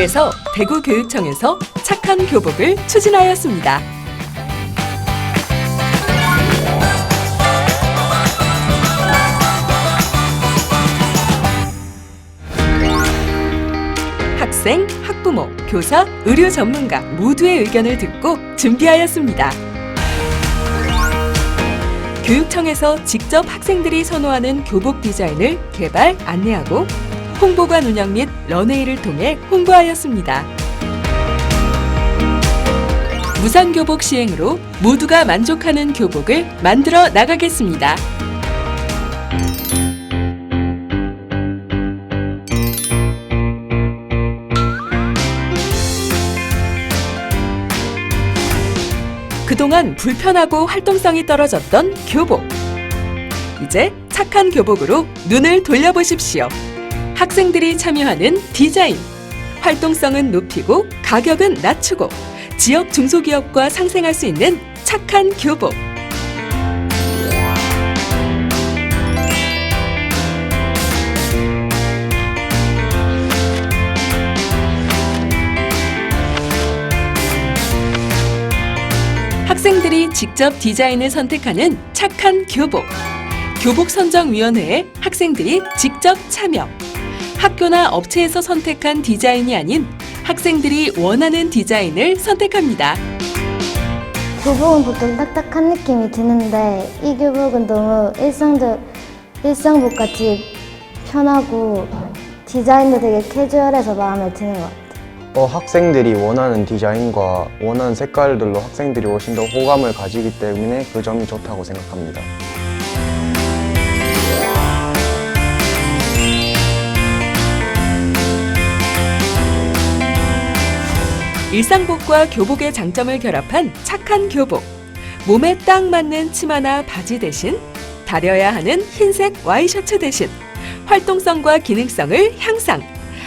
그래서 대구교육청에서 착한 교복을 추진하였습니다. 학생, 학부모, 교사, 의료 전문가 모두의 의견을 듣고 준비하였습니다. 교육청에서 직접 학생들이 선호하는 교복 디자인을 개발, 안내하고 홍보관 운영 및 런웨이를 통해 홍보하였습니다. 무상 교복 시행으로 모두가 만족하는 교복을 만들어 나가겠습니다. 그동안 불편하고 활동성이 떨어졌던 교복. 이제 착한 교복으로 눈을 돌려보십시오. 학생들이 참여하는 디자인. 활동성은 높이고 가격은 낮추고 지역 중소기업과 상생할 수 있는 착한 교복. 학생들이 직접 디자인을 선택하는 착한 교복. 교복 선정위원회에 학생들이 직접 참여. 학교나 업체에서 선택한 디자인이 아닌 학생들이 원하는 디자인을 선택합니다. 교복은 보통 딱딱한 느낌이 드는데 이 교복은 너무 일상적 일상복 같이 편하고 디자인도 되게 캐주얼해서 마음에 드는 것 같아요. 어, 학생들이 원하는 디자인과 원하는 색깔들로 학생들이 훨씬 더 호감을 가지기 때문에 그 점이 좋다고 생각합니다. 일상복과 교복의 장점을 결합한 착한 교복. 몸에 딱 맞는 치마나 바지 대신 다려야 하는 흰색 와이셔츠 대신 활동성과 기능성을 향상.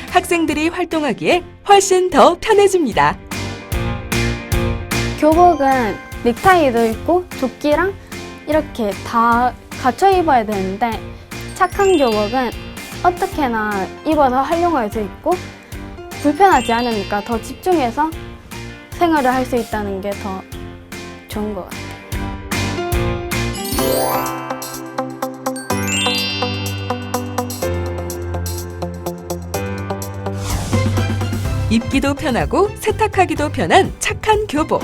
학생들이 활동하기에 훨씬 더 편해집니다. 교복은 넥타이도 있고 조끼랑 이렇게 다 갖춰 입어야 되는데 착한 교복은 어떻게나 입어서 활용할 수 있고 불편하지 않으니까 더 집중해서 생활을 할 수 있다는 게 더 좋은 것 같아요. 입기도 편하고 세탁하기도 편한 착한 교복.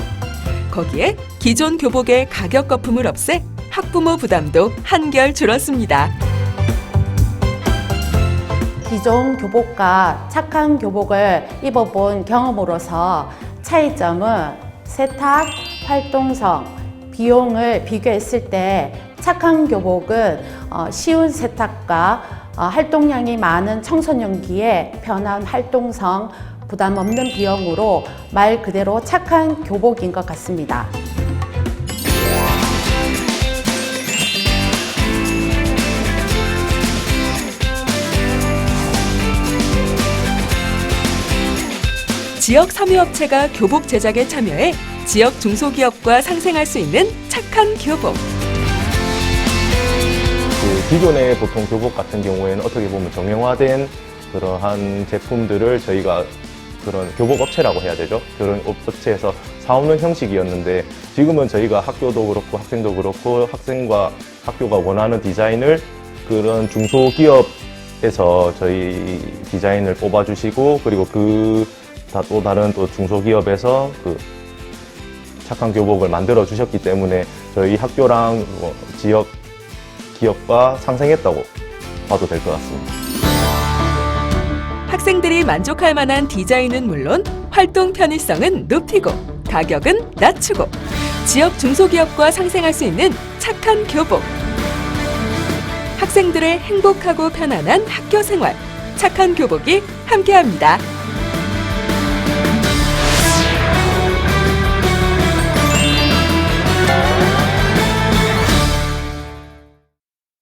거기에 기존 교복의 가격 거품을 없애 학부모 부담도 한결 줄었습니다. 기존 교복과 착한 교복을 입어본 경험으로서 차이점은 세탁, 활동성, 비용을 비교했을 때 착한 교복은 어, 쉬운 세탁과 어, 활동량이 많은 청소년기에 편한 활동성, 부담 없는 비용으로 말 그대로 착한 교복인 것 같습니다. 지역 섬유업체가 교복 제작에 참여해 지역 중소기업과 상생할 수 있는 착한 교복. 그 기존의 보통 교복 같은 경우에는 어떻게 보면 정형화된 그러한 제품들을 저희가 그런 교복 업체라고 해야 되죠. 그런 업체에서 사오는 형식이었는데 지금은 저희가 학교도 그렇고 학생도 그렇고 학생과 학교가 원하는 디자인을 그런 중소기업에서 저희 디자인을 뽑아주시고 그리고 그 또 다른 또 중소기업에서 그 착한 교복을 만들어 주셨기 때문에 저희 학교랑 뭐 지역 기업과 상생했다고 봐도 될 것 같습니다. 학생들이 만족할 만한 디자인은 물론 활동 편의성은 높이고 가격은 낮추고 지역 중소기업과 상생할 수 있는 착한 교복. 학생들의 행복하고 편안한 학교 생활. 착한 교복이 함께합니다.